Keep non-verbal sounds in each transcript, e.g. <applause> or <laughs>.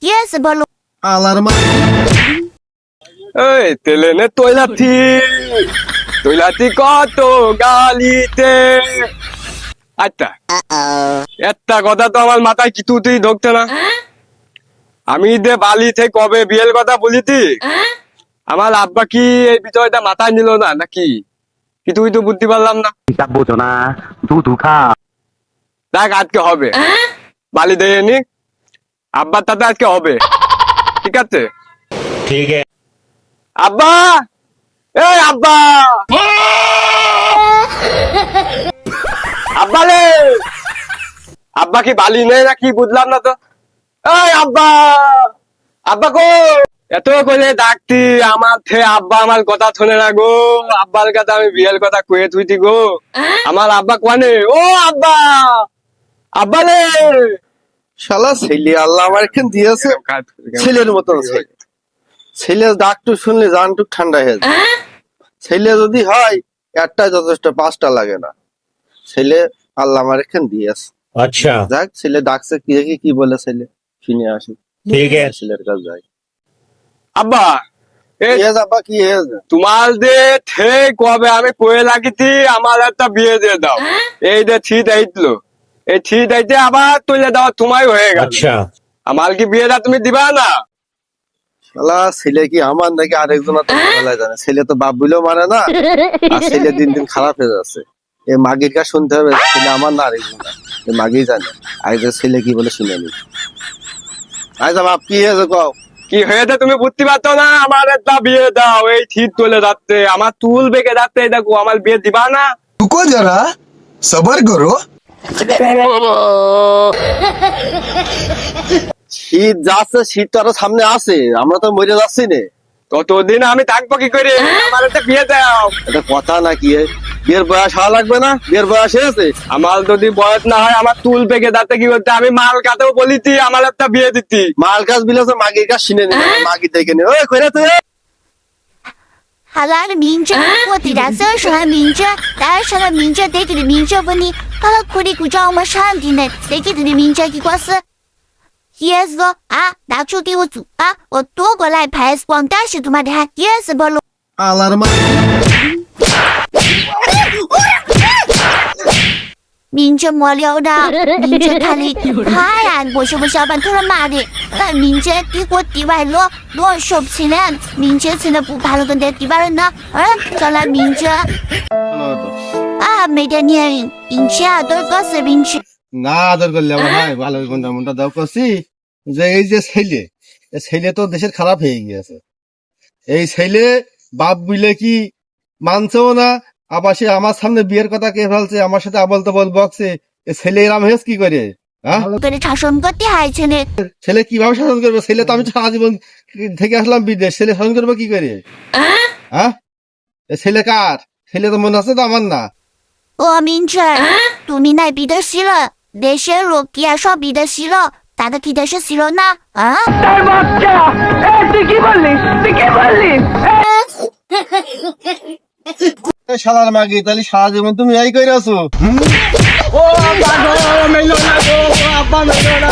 কি আছে বলো আলার মা এই তেলে নে তৈলাথি তৈলাথি কত গালিতে আচ্ছা একটা কথা তো আমার মাথায় কিছুতেই ঢুকছে না আমি যে বালি থেকে কবে বিয়ের কথা বলিতি আমার আব্বা কি এই বিষয়টা মাথায় নিল না নাকি কিছুই তো বুঝতে পারলাম না হিসাব না দুধু খা দেখ আজকে হবে। বালি দিয়ে নি। আব্বার তাতে আজকে হবে। <laughs> ঠিক আছে? ঠিক আছে। আব্বা! এই আব্বা! <laughs> আব্বা রে! আব্বা কি বালি নেই নাকি? বুঝলাম না তো। এই আব্বা! আব্বা কো? এত করে ডাকতি আমার থে আব্বা আমার কথা শুনে না গো। আব্বার কাছে আমি বিয়ের কথা কয়ে তুইতি গো। আমার আব্বা কোয়ানে ও আব্বা! আব্বারে শালা ছেলে আল্লাহ আমার এখান দিয়েছে। ছেলের ছেলে। ডাকটু শুনলে ঠান্ডা হয়ে যায়। হ্যাঁ? ছেলে যদি হয় একটা যথেষ্ট পাঁচটা লাগে না। ছেলে আল্লাহ আমার দিয়েছে। আচ্ছা। যাক ছেলে ডাকছে কি দেখি কি বলে ছেলে। শুনে আসি। ঠিক আছে। ছেলের কাছে যাই। আব্বা তোমার কবে? আমি কয়ে লাগিছি আমার একটা বিয়ে দিয়ে দাও। হ্যাঁ? এই যে ঠিক এই আবার তুলে তোমায় হয়ে গেল। আচ্ছা। আমার কি বিয়েটা তুমি দিবা না? শালা ছেলে কি আমার নাকি আরেকজন জানে? ছেলে তো বাপ বুলেও মানে না। ছেলে দিন দিন খারাপ হয়ে যাচ্ছে। এই মাগির কাজ শুনতে হবে ছেলে আমার না আরেকজন জানে। আরেকজন ছেলে কি বলে শুনে নি। আচ্ছা বাপ কি হয়েছে কও? কি হয়েছে তুমি বুঝতে পারতো না? আমার একটা বিয়ে দাও এই ঠিক তুলে যাচ্ছে। আমার চুল বেঁকে যাচ্ছে দেখো আমার বিয়ে দিবা না? যারা সবার করো। শীত যাচ্ছে শীত তো আরও সামনে আছে আমরা তো মরে যাচ্ছি না। ততদিন আমি থাকব কি করে? আমার একটা বিয়ে দাও। এটা কথা নাকি? বিয়ের বয়স হওয়া লাগবে না? বিয়ের বয়স হয়েছে আমার যদি বয়স না হয় আমার চুল পেকে যাচ্ছে কি করতে আমি মাল কাতেও বলিতি আমার একটা বিয়ে দিতি। মাল কাজ বিলাসে মাগির কাজ শুনে নি মাগি দেখে নি ওই কইরা তুই 好了，明哲卧底达三十还明哲，达上了明哲得给的明哲问你，巴拉库里古扎我们上帝呢，得给的明哲给瓜斯。Yes 咯啊，拿出给我组啊，我夺过来牌子，往大石头马的喊 Yes 不咯。阿拉的妈！名字莫聊的，名字看里，嗨呀，我是不小板头他妈的，那名字给我地外落，落说不清了，名字真的不怕了，跟在地外人呢，啊，叫来名字啊，没得念，名字啊，都告诉名字。 না আদর করলে আমার ভাই ভালো ঘন্টা মনটা দাও করছি যে এই যে ছেলে এই ছেলে তো দেশের খারাপ হয়ে গিয়েছে এই ছেলে বাপ বিলে কি মানছেও না আবার সে আমার সামনে বিয়ের কথা কে ফেলছে? আমার সাথে আবল তাবল বকছে ছেলে এরাম হেস কি করে? শাসন করতে হয় ছেলে। কীভাবে শাসন করবে? ছেলে তো আমি সারা জীবন থেকে আসলাম বিদেশ। ছেলে শাসন করব কি করে? হ্যাঁ ছেলে কার? ছেলে তো মনে আছে তো আমার না। ও মিনচার তুমি নাই বিদেশ ছিল। দেশের লোক কি সব বিদেশ ছিল? তাদের কি দেশে ছিল না? তুই বললি? <laughs> শালার মাগি তাহলে সারা জীবন তুমি এই করে আছো। ও আব্বা গো মেলো না গো আব্বা মেলো না।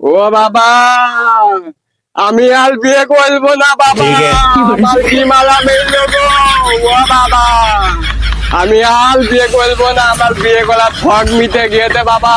ও বাবা আমি আর বিয়ে করব না বাবা। মালা মেললো গো? ও বাবা। আমি আর বিয়ে করব না আমার বিয়ে করার ঠক মিটে গিয়েতে বাবা।